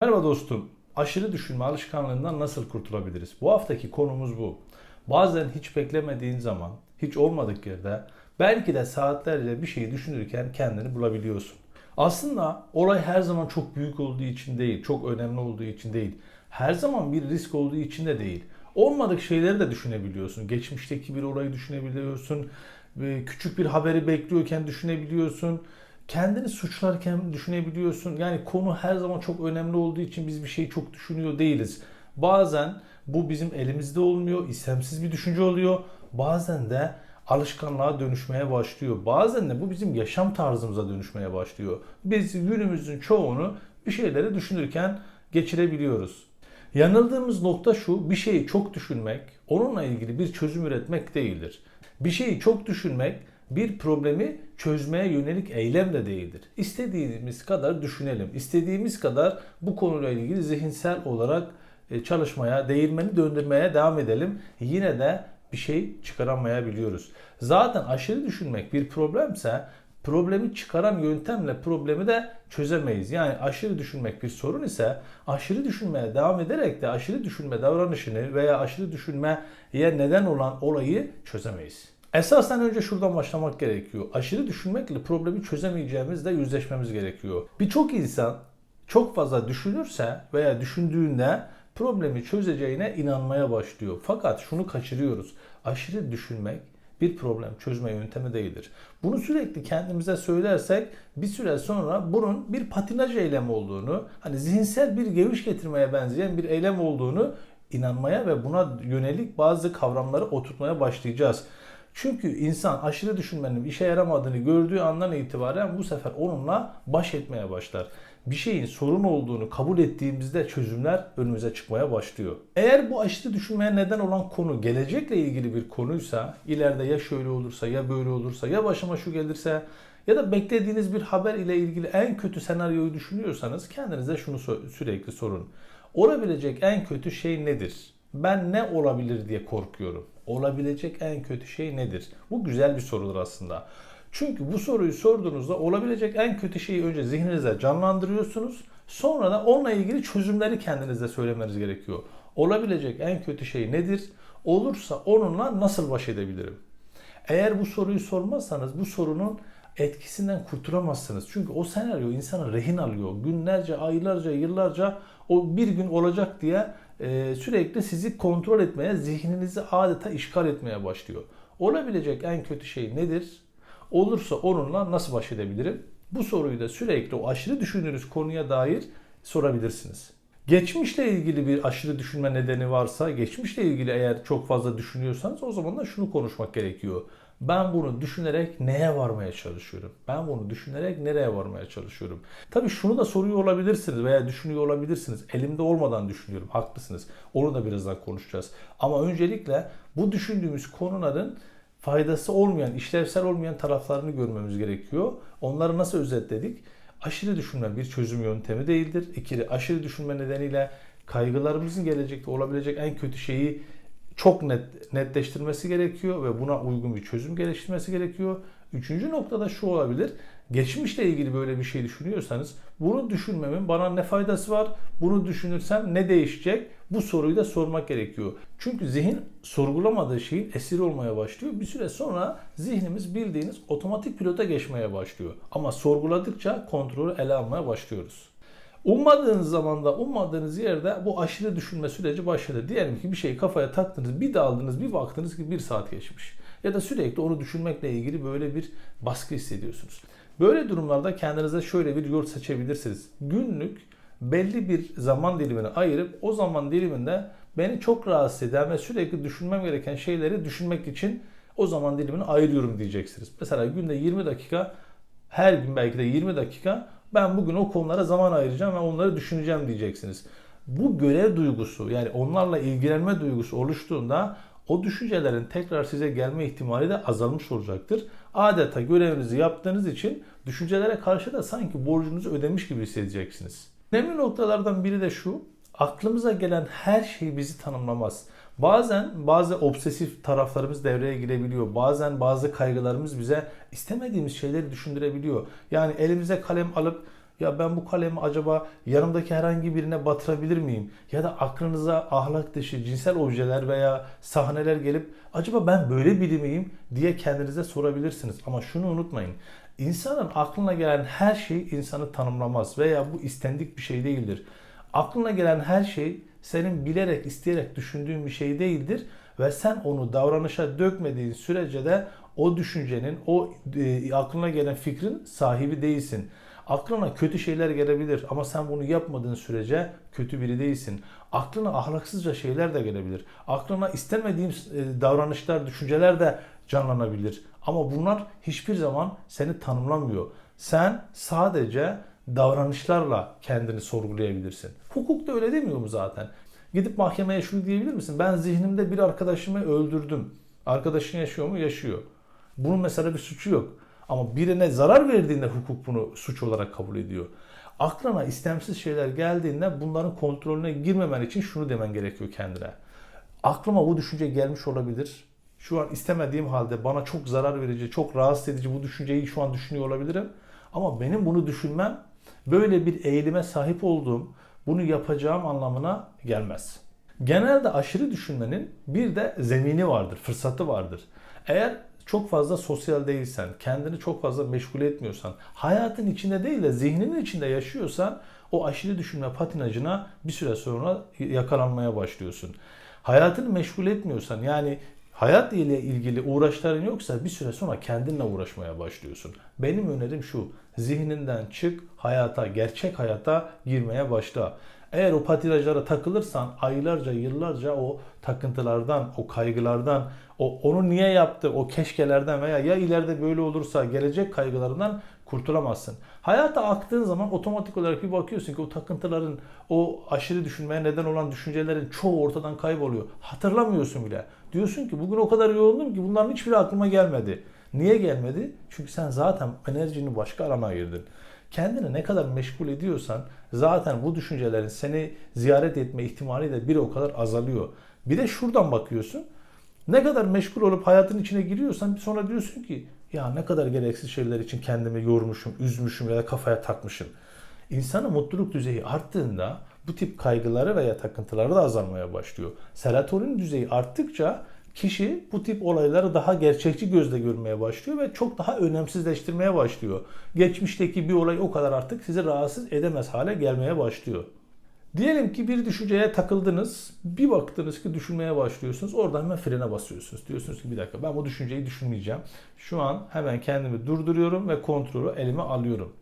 Merhaba dostum. Aşırı düşünme alışkanlığından nasıl kurtulabiliriz? Bu haftaki konumuz bu. Bazen hiç beklemediğin zaman, hiç olmadık yerde belki de saatlerce bir şeyi düşünürken kendini bulabiliyorsun. Aslında olay her zaman çok büyük olduğu için değil, çok önemli olduğu için değil. Her zaman bir risk olduğu için de değil. Olmadık şeyleri de düşünebiliyorsun. Geçmişteki bir olayı düşünebiliyorsun. Küçük bir haberi bekliyorken düşünebiliyorsun kendini suçlarken düşünebiliyorsun. Yani konu her zaman çok önemli olduğu için biz bir şeyi çok düşünüyor değiliz. Bazen bu bizim elimizde olmuyor, istemsiz bir düşünce oluyor. Bazen de alışkanlığa dönüşmeye başlıyor. Bazen de bu bizim yaşam tarzımıza dönüşmeye başlıyor. Biz günümüzün çoğunu bir şeyleri düşünürken geçirebiliyoruz. Yanıldığımız nokta şu, bir şeyi çok düşünmek, onunla ilgili bir çözüm üretmek değildir. Bir şeyi çok düşünmek bir problemi çözmeye yönelik eylem de değildir. İstediğimiz kadar düşünelim. İstediğimiz kadar bu konuyla ilgili zihinsel olarak e, çalışmaya, değirmeni döndürmeye devam edelim. Yine de bir şey çıkaramayabiliyoruz. Zaten aşırı düşünmek bir problemse problemi çıkaran yöntemle problemi de çözemeyiz. Yani aşırı düşünmek bir sorun ise aşırı düşünmeye devam ederek de aşırı düşünme davranışını veya aşırı düşünmeye neden olan olayı çözemeyiz. Esasen önce şuradan başlamak gerekiyor. Aşırı düşünmekle problemi çözemeyeceğimizle yüzleşmemiz gerekiyor. Birçok insan çok fazla düşünürse veya düşündüğünde problemi çözeceğine inanmaya başlıyor. Fakat şunu kaçırıyoruz. Aşırı düşünmek bir problem çözme yöntemi değildir. Bunu sürekli kendimize söylersek bir süre sonra bunun bir patinaj eylemi olduğunu, hani zihinsel bir geviş getirmeye benzeyen bir eylem olduğunu inanmaya ve buna yönelik bazı kavramları oturtmaya başlayacağız. Çünkü insan aşırı düşünmenin işe yaramadığını gördüğü andan itibaren bu sefer onunla baş etmeye başlar. Bir şeyin sorun olduğunu kabul ettiğimizde çözümler önümüze çıkmaya başlıyor. Eğer bu aşırı düşünmeye neden olan konu gelecekle ilgili bir konuysa, ileride ya şöyle olursa ya böyle olursa ya başıma şu gelirse ya da beklediğiniz bir haber ile ilgili en kötü senaryoyu düşünüyorsanız kendinize şunu sürekli sorun. Olabilecek en kötü şey nedir? Ben ne olabilir diye korkuyorum olabilecek en kötü şey nedir? Bu güzel bir sorudur aslında. Çünkü bu soruyu sorduğunuzda olabilecek en kötü şeyi önce zihninize canlandırıyorsunuz. Sonra da onunla ilgili çözümleri kendinize söylemeniz gerekiyor. Olabilecek en kötü şey nedir? Olursa onunla nasıl baş edebilirim? Eğer bu soruyu sormazsanız bu sorunun etkisinden kurtulamazsınız. Çünkü o senaryo insanı rehin alıyor. Günlerce, aylarca, yıllarca o bir gün olacak diye e, sürekli sizi kontrol etmeye, zihninizi adeta işgal etmeye başlıyor. Olabilecek en kötü şey nedir? Olursa onunla nasıl baş edebilirim? Bu soruyu da sürekli o aşırı düşündüğünüz konuya dair sorabilirsiniz. Geçmişle ilgili bir aşırı düşünme nedeni varsa, geçmişle ilgili eğer çok fazla düşünüyorsanız o zaman da şunu konuşmak gerekiyor. Ben bunu düşünerek neye varmaya çalışıyorum? Ben bunu düşünerek nereye varmaya çalışıyorum? Tabii şunu da soruyor olabilirsiniz veya düşünüyor olabilirsiniz. Elimde olmadan düşünüyorum. Haklısınız. Onu da birazdan konuşacağız. Ama öncelikle bu düşündüğümüz konuların faydası olmayan, işlevsel olmayan taraflarını görmemiz gerekiyor. Onları nasıl özetledik? Aşırı düşünme bir çözüm yöntemi değildir. İkili aşırı düşünme nedeniyle kaygılarımızın gelecekte olabilecek en kötü şeyi çok net netleştirmesi gerekiyor ve buna uygun bir çözüm geliştirmesi gerekiyor. Üçüncü noktada şu olabilir. Geçmişle ilgili böyle bir şey düşünüyorsanız bunu düşünmemin bana ne faydası var? Bunu düşünürsem ne değişecek? Bu soruyu da sormak gerekiyor. Çünkü zihin sorgulamadığı şeyin esiri olmaya başlıyor. Bir süre sonra zihnimiz bildiğiniz otomatik pilota geçmeye başlıyor. Ama sorguladıkça kontrolü ele almaya başlıyoruz. Ummadığınız zamanda, ummadığınız yerde bu aşırı düşünme süreci başladı. Diyelim ki bir şeyi kafaya taktınız, bir daldınız, bir baktınız ki bir saat geçmiş. Ya da sürekli onu düşünmekle ilgili böyle bir baskı hissediyorsunuz. Böyle durumlarda kendinize şöyle bir yol seçebilirsiniz. Günlük belli bir zaman dilimini ayırıp o zaman diliminde beni çok rahatsız eden ve sürekli düşünmem gereken şeyleri düşünmek için o zaman dilimini ayırıyorum diyeceksiniz. Mesela günde 20 dakika her gün belki de 20 dakika ben bugün o konulara zaman ayıracağım ve onları düşüneceğim diyeceksiniz. Bu görev duygusu yani onlarla ilgilenme duygusu oluştuğunda o düşüncelerin tekrar size gelme ihtimali de azalmış olacaktır. Adeta görevinizi yaptığınız için düşüncelere karşı da sanki borcunuzu ödemiş gibi hissedeceksiniz. Önemli noktalardan biri de şu. Aklımıza gelen her şey bizi tanımlamaz. Bazen bazı obsesif taraflarımız devreye girebiliyor. Bazen bazı kaygılarımız bize istemediğimiz şeyleri düşündürebiliyor. Yani elimize kalem alıp Ya ben bu kalemi acaba yanımdaki herhangi birine batırabilir miyim? Ya da aklınıza ahlak dışı cinsel objeler veya sahneler gelip acaba ben böyle biri miyim diye kendinize sorabilirsiniz. Ama şunu unutmayın. İnsanın aklına gelen her şey insanı tanımlamaz veya bu istendik bir şey değildir. Aklına gelen her şey senin bilerek, isteyerek düşündüğün bir şey değildir ve sen onu davranışa dökmediğin sürece de o düşüncenin, o e, aklına gelen fikrin sahibi değilsin. Aklına kötü şeyler gelebilir ama sen bunu yapmadığın sürece kötü biri değilsin. Aklına ahlaksızca şeyler de gelebilir. Aklına istemediğin e, davranışlar, düşünceler de canlanabilir. Ama bunlar hiçbir zaman seni tanımlamıyor. Sen sadece davranışlarla kendini sorgulayabilirsin. Hukuk da öyle demiyor mu zaten? Gidip mahkemeye şunu diyebilir misin? Ben zihnimde bir arkadaşımı öldürdüm. Arkadaşın yaşıyor mu? Yaşıyor. Bunun mesela bir suçu yok. Ama birine zarar verdiğinde hukuk bunu suç olarak kabul ediyor. Aklına istemsiz şeyler geldiğinde bunların kontrolüne girmemen için şunu demen gerekiyor kendine. Aklıma bu düşünce gelmiş olabilir. Şu an istemediğim halde bana çok zarar verici, çok rahatsız edici bu düşünceyi şu an düşünüyor olabilirim. Ama benim bunu düşünmem böyle bir eğilime sahip olduğum, bunu yapacağım anlamına gelmez. Genelde aşırı düşünmenin bir de zemini vardır, fırsatı vardır. Eğer çok fazla sosyal değilsen, kendini çok fazla meşgul etmiyorsan, hayatın içinde değil de zihninin içinde yaşıyorsan o aşırı düşünme patinajına bir süre sonra yakalanmaya başlıyorsun. Hayatını meşgul etmiyorsan yani hayat ile ilgili uğraşların yoksa bir süre sonra kendinle uğraşmaya başlıyorsun. Benim önerim şu. Zihninden çık, hayata, gerçek hayata girmeye başla. Eğer o patinajlara takılırsan aylarca, yıllarca o takıntılardan, o kaygılardan, o onu niye yaptı, o keşkelerden veya ya ileride böyle olursa gelecek kaygılarından kurtulamazsın. Hayata aktığın zaman otomatik olarak bir bakıyorsun ki o takıntıların, o aşırı düşünmeye neden olan düşüncelerin çoğu ortadan kayboluyor. Hatırlamıyorsun bile. Diyorsun ki bugün o kadar yoğundum ki bunların hiçbiri aklıma gelmedi. Niye gelmedi? Çünkü sen zaten enerjini başka alana ayırdın. Kendini ne kadar meşgul ediyorsan zaten bu düşüncelerin seni ziyaret etme ihtimali de bir o kadar azalıyor. Bir de şuradan bakıyorsun. Ne kadar meşgul olup hayatın içine giriyorsan sonra diyorsun ki ya ne kadar gereksiz şeyler için kendimi yormuşum, üzmüşüm ya da kafaya takmışım. İnsanın mutluluk düzeyi arttığında bu tip kaygıları veya takıntıları da azalmaya başlıyor. Serotonin düzeyi arttıkça kişi bu tip olayları daha gerçekçi gözle görmeye başlıyor ve çok daha önemsizleştirmeye başlıyor. Geçmişteki bir olay o kadar artık sizi rahatsız edemez hale gelmeye başlıyor. Diyelim ki bir düşünceye takıldınız. Bir baktınız ki düşünmeye başlıyorsunuz. Oradan hemen frene basıyorsunuz. Diyorsunuz ki bir dakika ben bu düşünceyi düşünmeyeceğim. Şu an hemen kendimi durduruyorum ve kontrolü elime alıyorum.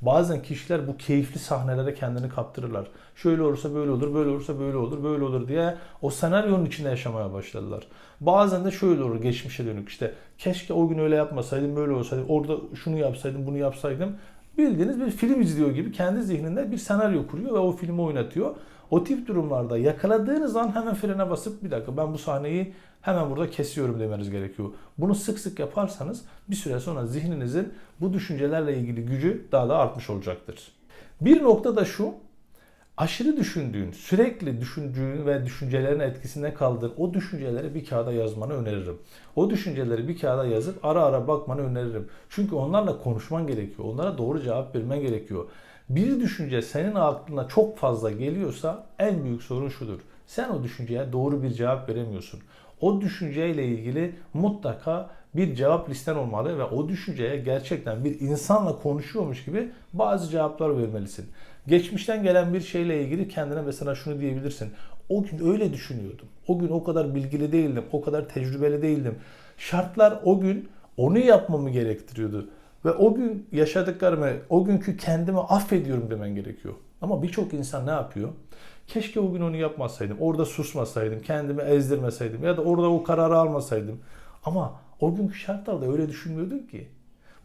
Bazen kişiler bu keyifli sahnelere kendini kaptırırlar. Şöyle olursa böyle olur, böyle olursa böyle olur, böyle olur diye o senaryonun içinde yaşamaya başladılar. Bazen de şöyle olur geçmişe dönük işte keşke o gün öyle yapmasaydım, böyle olsaydı, orada şunu yapsaydım, bunu yapsaydım. Bildiğiniz bir film izliyor gibi kendi zihninde bir senaryo kuruyor ve o filmi oynatıyor. O tip durumlarda yakaladığınız an hemen frene basıp bir dakika ben bu sahneyi hemen burada kesiyorum demeniz gerekiyor. Bunu sık sık yaparsanız bir süre sonra zihninizin bu düşüncelerle ilgili gücü daha da artmış olacaktır. Bir nokta da şu, aşırı düşündüğün, sürekli düşündüğün ve düşüncelerin etkisinde kaldığın o düşünceleri bir kağıda yazmanı öneririm. O düşünceleri bir kağıda yazıp ara ara bakmanı öneririm. Çünkü onlarla konuşman gerekiyor. Onlara doğru cevap vermen gerekiyor. Bir düşünce senin aklına çok fazla geliyorsa en büyük sorun şudur. Sen o düşünceye doğru bir cevap veremiyorsun. O düşünceyle ilgili mutlaka bir cevap listen olmalı ve o düşünceye gerçekten bir insanla konuşuyormuş gibi bazı cevaplar vermelisin. Geçmişten gelen bir şeyle ilgili kendine mesela şunu diyebilirsin. O gün öyle düşünüyordum. O gün o kadar bilgili değildim. O kadar tecrübeli değildim. Şartlar o gün onu yapmamı gerektiriyordu. Ve o gün yaşadıklarımı, o günkü kendimi affediyorum demen gerekiyor. Ama birçok insan ne yapıyor? Keşke o gün onu yapmasaydım. Orada susmasaydım, kendimi ezdirmeseydim ya da orada o kararı almasaydım. Ama o günkü şartlarda öyle düşünmüyordun ki.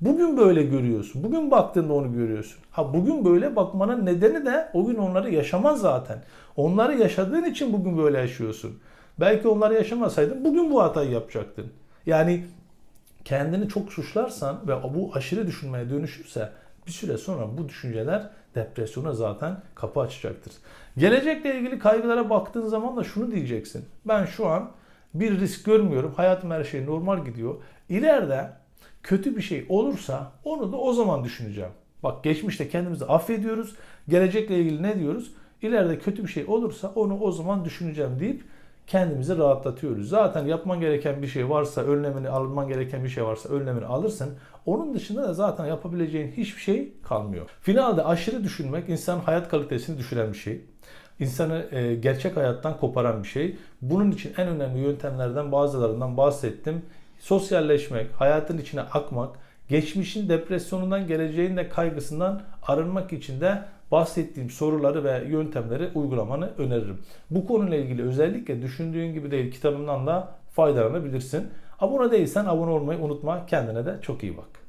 Bugün böyle görüyorsun. Bugün baktığında onu görüyorsun. Ha bugün böyle bakmanın nedeni de o gün onları yaşaman zaten. Onları yaşadığın için bugün böyle yaşıyorsun. Belki onları yaşamasaydın bugün bu hatayı yapacaktın. Yani kendini çok suçlarsan ve bu aşırı düşünmeye dönüşürse bir süre sonra bu düşünceler depresyona zaten kapı açacaktır. Gelecekle ilgili kaygılara baktığın zaman da şunu diyeceksin. Ben şu an bir risk görmüyorum. Hayatım her şey normal gidiyor. İleride kötü bir şey olursa onu da o zaman düşüneceğim. Bak geçmişte kendimizi affediyoruz. Gelecekle ilgili ne diyoruz? İleride kötü bir şey olursa onu o zaman düşüneceğim deyip kendimizi rahatlatıyoruz. Zaten yapman gereken bir şey varsa, önlemini alman gereken bir şey varsa önlemini alırsın. Onun dışında da zaten yapabileceğin hiçbir şey kalmıyor. Finalde aşırı düşünmek insanın hayat kalitesini düşüren bir şey. İnsanı e, gerçek hayattan koparan bir şey. Bunun için en önemli yöntemlerden bazılarından bahsettim. Sosyalleşmek, hayatın içine akmak, geçmişin depresyonundan, geleceğin de kaygısından arınmak için de bahsettiğim soruları ve yöntemleri uygulamanı öneririm. Bu konuyla ilgili özellikle düşündüğün gibi değil kitabımdan da faydalanabilirsin. Abone değilsen abone olmayı unutma. Kendine de çok iyi bak.